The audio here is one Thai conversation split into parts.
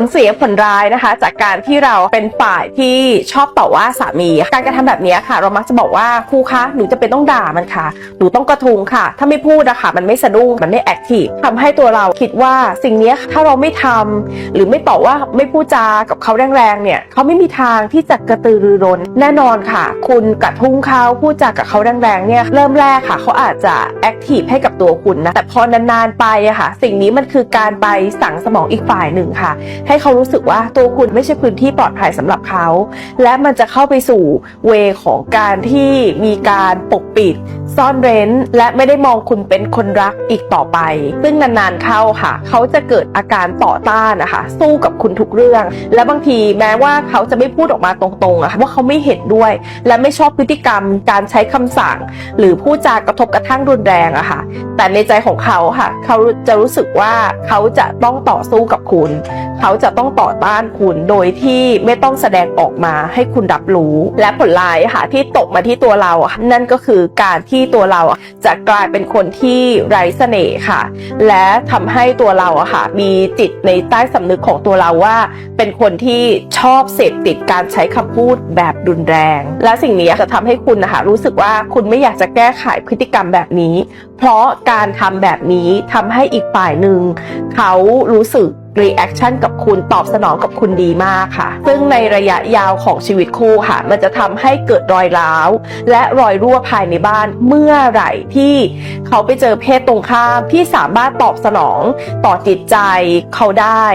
ผลเสียผลร้ายนะคะ จากการที่เราเป็นฝ่ายที่ชอบต่อว่าสามี การกระทำแบบนี้ค่ะ เรามักจะบอกว่าครูคะหนูจะเป็นต้องด่ามันค่ะหนูต้องกระทุงค่ะ ถ้าไม่พูดนะคะมันไม่สะดุ้งมันไม่แอคทีฟทำให้ตัวเราคิดว่าสิ่งนี้ถ้าเราไม่ทำหรือไม่ต่อว่าไม่พูดจากับเขาแรงๆเนี่ยเขาไม่มีทางที่จะกระตือรือร้นแน่นอนค่ะ คุณกระทุ้งเขาพูดจากับเขาแรงๆเนี่ยเริ่มแรกค่ะเขาอาจจะแอคทีฟให้กับตัวคุณนะแต่พอนานๆไปอะค่ะ สิ่งนี้มันคือการไปสั่งสมองอีกฝ่ายหนึ่งค่ะให้เขารู้สึกว่าตัวคุณไม่ใช่พื้นที่ปลอดภัยสำหรับเขา และมันจะเข้าไปสู่เวของการที่มีการปกปิด ซ่อนเร้น และไม่ได้มองคุณเป็นคนรักอีกต่อไป ซึ่งนานๆเข้าค่ะ เขาจะเกิดอาการต่อต้านนะคะ สู้กับคุณทุกเรื่อง และบางทีแม้ว่าเขาจะไม่พูดออกมาตรงๆอะค่ะว่าเขาไม่เห็นด้วย และไม่ชอบพฤติกรรม การใช้คำสั่ง หรือพูดจากระทบกระทั่งรุนแรงอะค่ะ แต่ในใจของเขาค่ะ เขาจะรู้สึกว่าเขาจะต้องต่อสู้กับคุณเขาจะต้องต่อต้านคุณโดยที่ไม่ต้องแสดงออกมาให้คุณรับรู้ และผลร้ายค่ะที่ตกมาที่ตัวเราค่ะนั่นก็คือการที่ตัวเราจะกลายเป็นคนที่ไร้เสน่ห์ค่ะ และทำให้ตัวเราค่ะมีจิตในใต้สำนึกของตัวเราว่า เป็นคนที่ชอบเสพติดการใช้คำพูดแบบรุนแรง และสิ่งนี้จะทำให้คุณนะคะรู้สึกว่าคุณไม่อยากจะแก้ไขพฤติกรรมแบบนี้ เพราะการทำแบบนี้ทำให้อีกฝ่ายหนึ่งเขารู้สึก รีแอคชั่นกับคุณตอบสนองกับคุณดีมากค่ะ ซึ่งในระยะยาวของชีวิตคู่ค่ะ มันจะทำให้เกิดรอยร้าว และรอยรั่วภายในบ้านเมื่อไหร่ที่เขาไปเจอเพศตรงข้ามที่สามารถตอบสนองต่อจิตใจเขาได้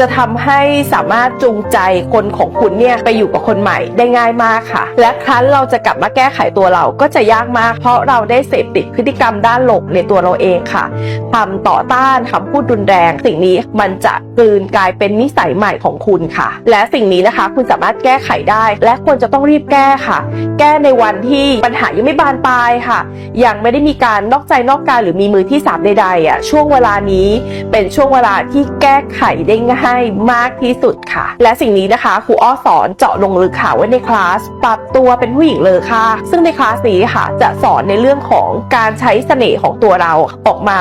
จะทำให้สามารถจูงใจคนของคุณเนี่ยไปอยู่กับคนใหม่ได้ง่ายมากค่ะ และครั้นเราจะกลับมาแก้ไขตัวเราก็จะยากมาก เพราะเราได้เสพติดพฤติกรรมด้านลบในตัวเราเองค่ะทำต่อต้านคำพูดรุนแรง สิ่งนี้มันจะกลืนกลายเป็นนิสัยใหม่ของคุณค่ะ และสิ่งนี้นะคะ คุณสามารถแก้ไขได้ และควรจะต้องรีบแก้ค่ะ แก้ในวันที่ปัญหายังไม่บานปลายค่ะ ยังไม่ได้มีการนอกใจนอกกายหรือมีมือที่สามใดๆอะช่วงเวลานี้เป็นช่วงเวลาที่แก้ไขได้ง่ายมากที่สุดค่ะ และสิ่งนี้นะคะครูอ้อสอนเจาะลงลึกค่ะไว้ในคลาสปรับตัวเป็นผู้หญิงเลยค่ะ ซึ่งในคลาสนี้ค่ะจะสอนในเรื่องของการใช้เสน่ห์ของตัวเราออกมา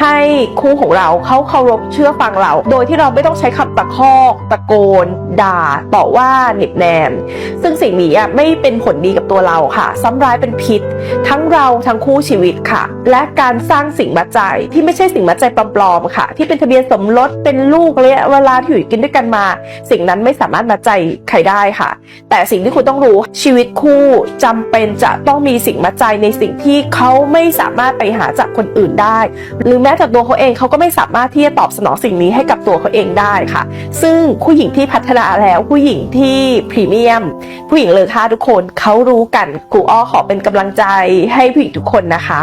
ให้คู่ของเราเขาเคารพเชื่อฟังเรา โดยที่เราไม่ต้องใช้คำตะคอกตะโกน ด่าต่อว่าเหน็บแนม ซึ่งสิ่งนี้ไม่เป็นผลดีกับตัวเราค่ะ ซ้ำร้ายเป็นพิษ ทั้งเราทั้งคู่ชีวิตค่ะ และการสร้างสิ่งมัดใจที่ไม่ใช่สิ่งมัดใจปลอมๆค่ะ ที่เป็นทะเบียนสมรสเป็นลูกระยะเวลาที่อยู่กินด้วยกันมา สิ่งนั้นไม่สามารถมัดใจใครได้ค่ะ แต่สิ่งที่คุณต้องรู้ชีวิตคู่จำเป็นจะต้องมีสิ่งมัดใจในสิ่งที่เขาไม่สามารถไปหาจากคนอื่นได้ หรือแม้แต่ตัวเขาเองเขาก็ไม่สามารถที่จะตอบสนองสิ่งนี้ให้กับตัวเขาเองได้ค่ะ ซึ่งผู้หญิงที่พัฒนาแล้วผู้หญิงที่พรีเมียม ผู้หญิงเลอค่าทุกคนเขารู้กันครูอ้อขอเป็นกำลังใจให้ผู้หญิงทุกคนนะคะ